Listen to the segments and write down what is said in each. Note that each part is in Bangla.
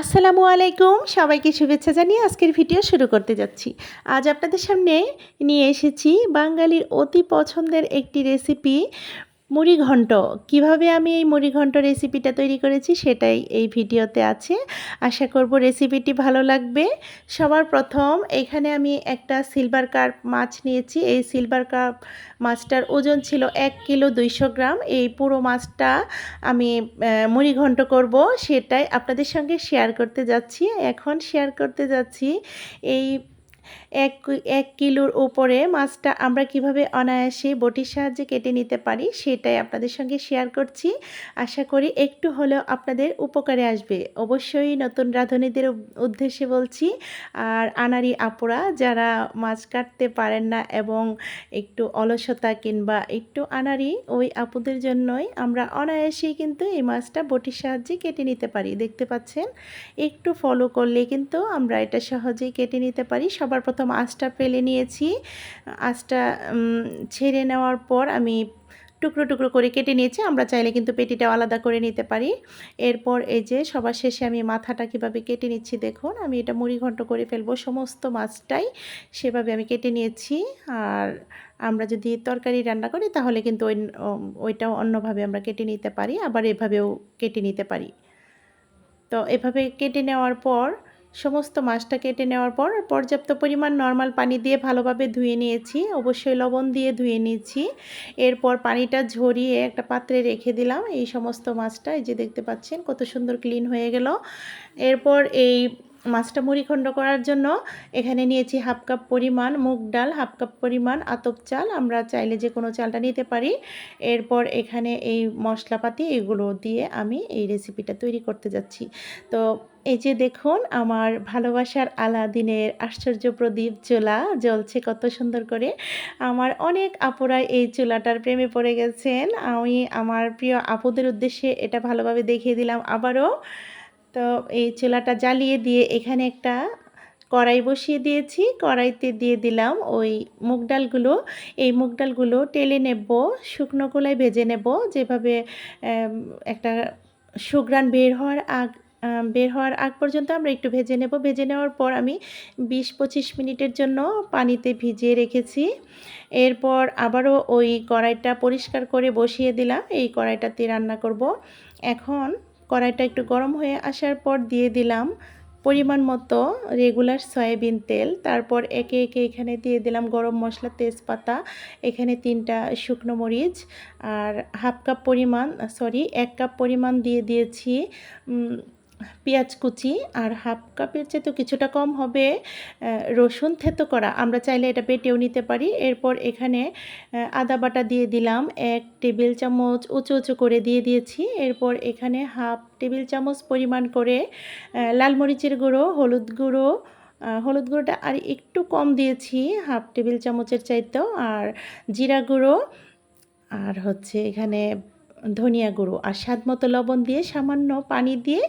আসসালামু আলাইকুম। সবাইকে শুভেচ্ছা জানিয়ে আজকের ভিডিও শুরু করতে যাচ্ছি। আজ আপনাদের সামনে নিয়ে এসেছি বাঙালির অতি পছন্দের একটি রেসিপি মুড়ি ঘন্ট কীভাবে আমি এই মুড়ি ঘন্ট রেসিপিটা তৈরি করেছি সেটাই এই ভিডিওতে আছে। আশা করব রেসিপিটি ভালো লাগবে। সবার প্রথম এখানে আমি একটা সিলভার কার্প মাছ নিয়েছি। এই সিলভার কার্প মাছটার ওজন ছিল এক কিলো দুইশো গ্রাম। এই পুরো মাছটা আমি আহ, মুড়ি ঘন্ট করব। সেটাই আপনাদের সঙ্গে শেয়ার করতে যাচ্ছি। এখন শেয়ার করতে যাচ্ছি এই এক এক কিলোর উপরে মাছটা আমরা কীভাবে অনায়াসে বটির সাহায্যে কেটে নিতে পারি সেটাই আপনাদের সঙ্গে শেয়ার করছি। আশা করি একটু হলেও আপনাদের উপকারে আসবে। অবশ্যই নতুন রাঁধুনিদের উদ্দেশ্যে বলছি, আর আনারি আপুরা যারা মাছ কাটতে পারেন না এবং একটু অলসতা কিংবা একটু আনারি, ওই আপুদের জন্যই আমরা অনায়াসেই কিন্তু এই মাছটা বটির সাহায্যে কেটে নিতে পারি। দেখতে পাচ্ছেন? একটু ফলো করলে কিন্তু আমরা এটা সহজেই কেটে নিতে পারি। সবার প্রথম আঁচটা ফেলে নিয়েছি। আঁচটা ছেড়ে নেওয়ার পর আমি টুকরো টুকরো করে কেটে নিয়েছি। আমরা চাইলে কিন্তু পেটিটাও আলাদা করে নিতে পারি। এরপর এই যে সবার শেষে আমি মাথাটা কীভাবে কেটে নিচ্ছি দেখুন। আমি এটা মুড়ি ঘন্ট করে ফেলব। সমস্ত মাছটাই সেভাবে আমি কেটে নিয়েছি। আর আমরা যদি তরকারি রান্না করি তাহলে কিন্তু ওই, ওইটাও অন্যভাবে আমরা কেটে নিতে পারি। আবার এভাবেও কেটে নিতে পারি। তো এভাবে কেটে নেওয়ার পর সমস্ত মাছটা কেটে নেওয়ার পর পর্যাপ্ত পরিমাণ নর্মাল পানি দিয়ে ভালোভাবে ধুয়ে নিয়েছি। অবশ্যই লবণ দিয়ে ধুয়ে নিয়েছি। এরপর পানিটা ঝরিয়ে একটা পাত্রে রেখে দিলাম। এই সমস্ত মাছটা, এই যে দেখতে পাচ্ছেন, কত সুন্দর ক্লিন হয়ে গেল। এরপর এই মাছটা মুড়িখণ্ড করার জন্য এখানে নিয়েছি হাফ কাপ পরিমাণ মুগ ডাল, হাফ কাপ পরিমাণ আতপ চাল। আমরা চাইলে যে কোনো চালটা নিতে পারি। এরপর এখানে এই মশলাপাতি এগুলো দিয়ে আমি এই রেসিপিটা তৈরি করতে যাচ্ছি। তো এই যে দেখুন, আমার ভালোবাসার আলাদিনের আশ্চর্য প্রদীপ চুলা জ্বলছে কত সুন্দর করে। আমার অনেক আপুরাই এই চুলাটার প্রেমে পড়ে গেছেন। আমি আমার প্রিয় আপুদের উদ্দেশ্যে এটা ভালোভাবে দেখিয়ে দিলাম। আবারও তো এই চুলাটা জ্বালিয়ে দিয়ে এখানে একটা কড়াই বসিয়ে দিয়েছি। কড়াইতে দিয়ে দিলাম ওই মুগ ডালগুলো। এই মুগ ডালগুলো টেলে নেব, শুকনো কলাই ভেজে নেব। যেভাবে একটা সুগ্রান বের হওয়ার আগ বের হওয়ার আগ পর্যন্ত আমরা একটু ভেজে নেব। ভেজে নেওয়ার পর আমি বিশ পঁচিশ মিনিটের জন্য পানিতে ভিজিয়ে রেখেছি। এরপর আবারও ওই কড়াইটা পরিষ্কার করে বসিয়ে দিলাম। এই কড়াইটাতে রান্না করব। এখন কড়াইটা একটু গরম হয়ে আসার পর দিয়ে দিলাম পরিমাণ মতো রেগুলার সয়াবিন তেল। তারপর একে একে এখানে দিয়ে দিলাম গরম মশলা, তেজপাতা, এখানে তিনটা শুকনো মরিচ আর হাফ কাপ পরিমাণ, সরি, এক কাপ পরিমাণ দিয়ে দিয়েছি পেঁয়াজ কুচি আর হাফ কাপের চেয়ে তো কিছুটা কম হবে রসুন থেতো করা। আমরা চাইলে এটা বেটেও নিতে পারি। এরপর এখানে আদা বাটা দিয়ে দিলাম, এক টেবিল চামচ উঁচু উঁচু করে দিয়ে দিয়েছি। এরপর এখানে হাফ টেবিল চামচ পরিমাণ করে লাল মরিচের গুঁড়ো, হলুদ গুঁড়ো হলুদ গুঁড়োটা আর একটু কম দিয়েছি, হাফ টেবিল চামচের চাইতেও। আর জিরা গুঁড়ো, আর হচ্ছে এখানে ধনিয়া গুঁড়ো আর স্বাদ মতো লবণ দিয়ে সামান্য পানি দিয়ে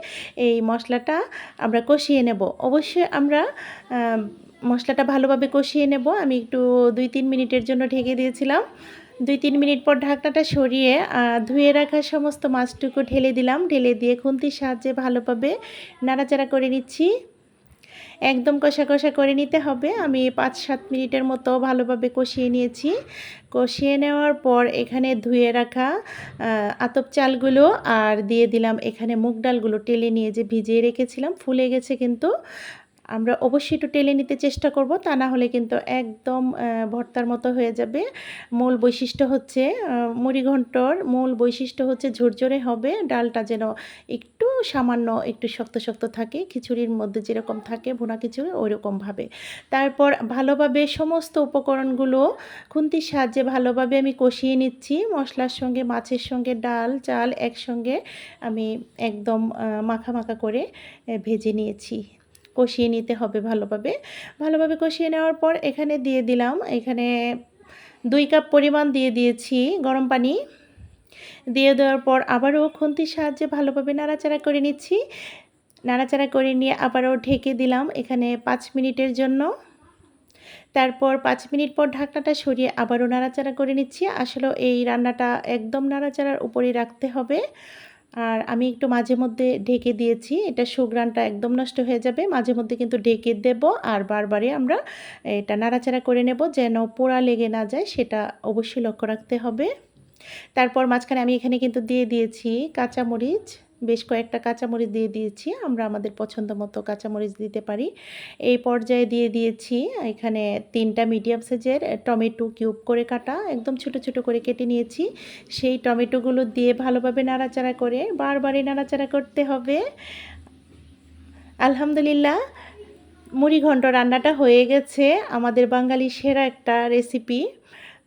এই মশলাটা আমরা কষিয়ে নেব। অবশ্যই আমরা মশলাটা ভালোভাবে কষিয়ে নেব। আমি একটু দুই তিন মিনিটের জন্য ঢেকে দিয়েছিলাম। দুই তিন মিনিট পর ঢাকনাটা সরিয়ে ধুয়ে রাখা সমস্ত মাছটুকু ঢেলে দিলাম। ঢেলে দিয়ে খুন্তির সাহায্যে ভালোভাবে নাড়াচাড়া করে নিচ্ছি। একদম কষা কষা করে নিতে হবে। আমি পাঁচ সাত মিনিটের মতো ভালোভাবে কষিয়ে নিয়েছি। কষিয়ে নেওয়ার পর এখানে ধুয়ে রাখা আতপ চালগুলো আর দিয়ে দিলাম এখানে মুগ ডালগুলো টেলে নিয়ে যে ভিজিয়ে রেখেছিলাম, ফুলে গেছে কিন্তু। আমরা অবশ্যই একটু টেলে নিতে চেষ্টা করব, তা না হলে কিন্তু একদম ভর্তার মতো হয়ে যাবে। মূল বৈশিষ্ট্য হচ্ছে মুড়িঘণ্টর মূল বৈশিষ্ট্য হচ্ছে ঝরঝরে হবে, ডালটা যেন একটু সামান্য একটু শক্ত শক্ত থাকে, খিচুড়ির মধ্যে যেরকম থাকে, ভুনা খিচুড়ি ওইরকমভাবে। তারপর ভালোভাবে সমস্ত উপকরণগুলো খুন্তির সাহায্যে ভালোভাবে আমি কষিয়ে নিচ্ছি, মশলার সঙ্গে, মাছের সঙ্গে, ডাল, চাল একসঙ্গে আমি একদম মাখা মাখা করে ভেজে নিয়েছি। কষিয়ে নিতে হবে ভালোভাবে। ভালোভাবে কষিয়ে নেওয়ার পর এখানে দিয়ে দিলাম, এখানে দুই কাপ পরিমাণ দিয়ে দিয়েছি গরম পানি। দিয়ে দেওয়ার পর আবারও খুন্তির সাহায্যে ভালোভাবে নাড়াচাড়া করে নিচ্ছি। নাড়াচাড়া করে নিয়ে আবারও ঢেকে দিলাম এখানে পাঁচ মিনিটের জন্য। তারপর পাঁচ মিনিট পর ঢাকনাটা সরিয়ে আবারও নাড়াচাড়া করে নিচ্ছি। আসলে এই রান্নাটা একদম নাড়াচাড়ার উপরেই রাখতে হবে। আর আমি একটু মাঝে মধ্যে ঢেকে দিয়েছি। এটা সুগ্রানটা একদম নষ্ট হয়ে যাবে। মাঝে মধ্যে কিন্তু ঢেকে দেব আর বারবারই আমরা এটা নাড়াচাড়া করে নেব যেন পোড়া লেগে না যায়, সেটা অবশ্যই লক্ষ্য রাখতে হবে। তারপর মাঝখানে আমি এখানে কিন্তু দিয়ে দিয়েছি কাঁচামরিচ। বেশ কয়েকটা কাঁচামরিচ দিয়ে দিয়েছি, আমরা আমাদের পছন্দ মতো কাঁচামরিচ দিতে পারি। এই পর্যায়ে দিয়ে দিয়েছি এখানে তিনটা মিডিয়াম সাইজের টমেটো কিউব করে কাটা, একদম ছোট ছোট করে কেটে নিয়েছি। সেই টমেটোগুলো দিয়ে ভালোভাবে নাড়াচাড়া করে, বারবারই নাড়াচাড়া করতে হবে। আলহামদুলিল্লাহ, মুড়ি ঘন্ট রান্নাটা হয়ে গেছে, আমাদের বাঙালি সেরা একটা রেসিপি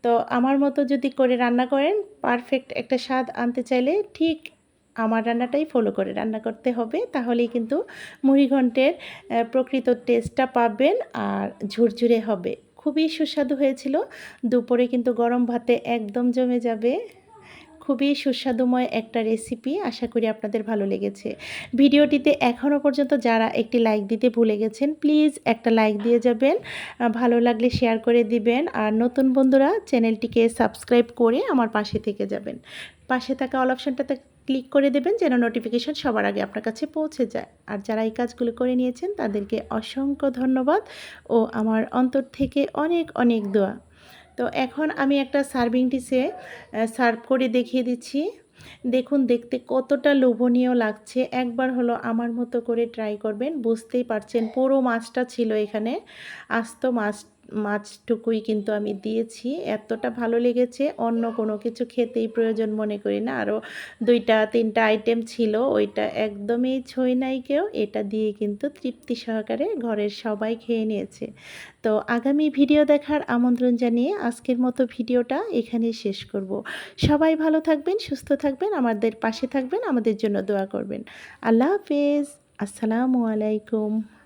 তো আমার মতো যদি করে রান্না করেন পারফেক্ট একটা স্বাদ আনতে চাইলে ঠিক আমার রান্নাটাই ফলো করে রান্না করতে হবে। তাহলেই কিন্তু মুড়িঘণ্টের প্রকৃত টেস্টটা পাবেন আর ঝুরঝুরে হবে। খুবই সুস্বাদু হয়েছিল। দুপুরে কিন্তু গরম ভাতে একদম জমে যাবে। খুবই সুস্বাদুময় একটা রেসিপি আশা করি আপনাদের ভালো লেগেছে। ভিডিওটিতে এখনও পর্যন্ত যারা একটি লাইক দিতে ভুলে গেছেন প্লিজ একটা লাইক দিয়ে যাবেন ভালো লাগলে শেয়ার করে দিবেন, আর নতুন বন্ধুরা চ্যানেলটিকে সাবস্ক্রাইব করে আমার পাশে থেকে যাবেন। পাশে থাকা অল অপশানটাতে ক্লিক করে দেবেন যেন নোটিফিকেশান সবার আগে আপনার কাছে পৌঁছে যায়। আর যারা এই কাজগুলো করে নিয়েছেন, তাদেরকে অসংখ্য ধন্যবাদ ও আমার অন্তর থেকে অনেক অনেক দোয়া। তো এখন আমি একটা সার্ভিং ডিসে সার্ভ করে দেখিয়ে দিচ্ছি। দেখুন, দেখতে কতটা লোভনীয় লাগছে। একবার হলো আমার মতো করে ট্রাই করবেন, বুঝতেই পারছেন পুরো মাছটা ছিল এখানে। আস্ত মাছ মাছটুকুই কিন্তু আমি দিয়েছি। এতটা ভালো লেগেছে, অন্য কোনো কিছু খেতেই প্রয়োজন মনে করি না। আরও দুইটা, তিনটা আইটেম ছিল, ওইটা একদমই ছই নাই কেউ। এটা দিয়ে কিন্তু তৃপ্তি সহকারে ঘরের সবাই খেয়ে নিয়েছে। তো আগামী ভিডিও দেখার আমন্ত্রণ জানিয়ে আজকের মতো ভিডিওটা এখানেই শেষ করব। সবাই ভালো থাকবেন, সুস্থ থাকবেন, আমাদের পাশে থাকবেন, আমাদের জন্য দোয়া করবেন। আল্লাহ হাফেজ। আসসালামু আলাইকুম।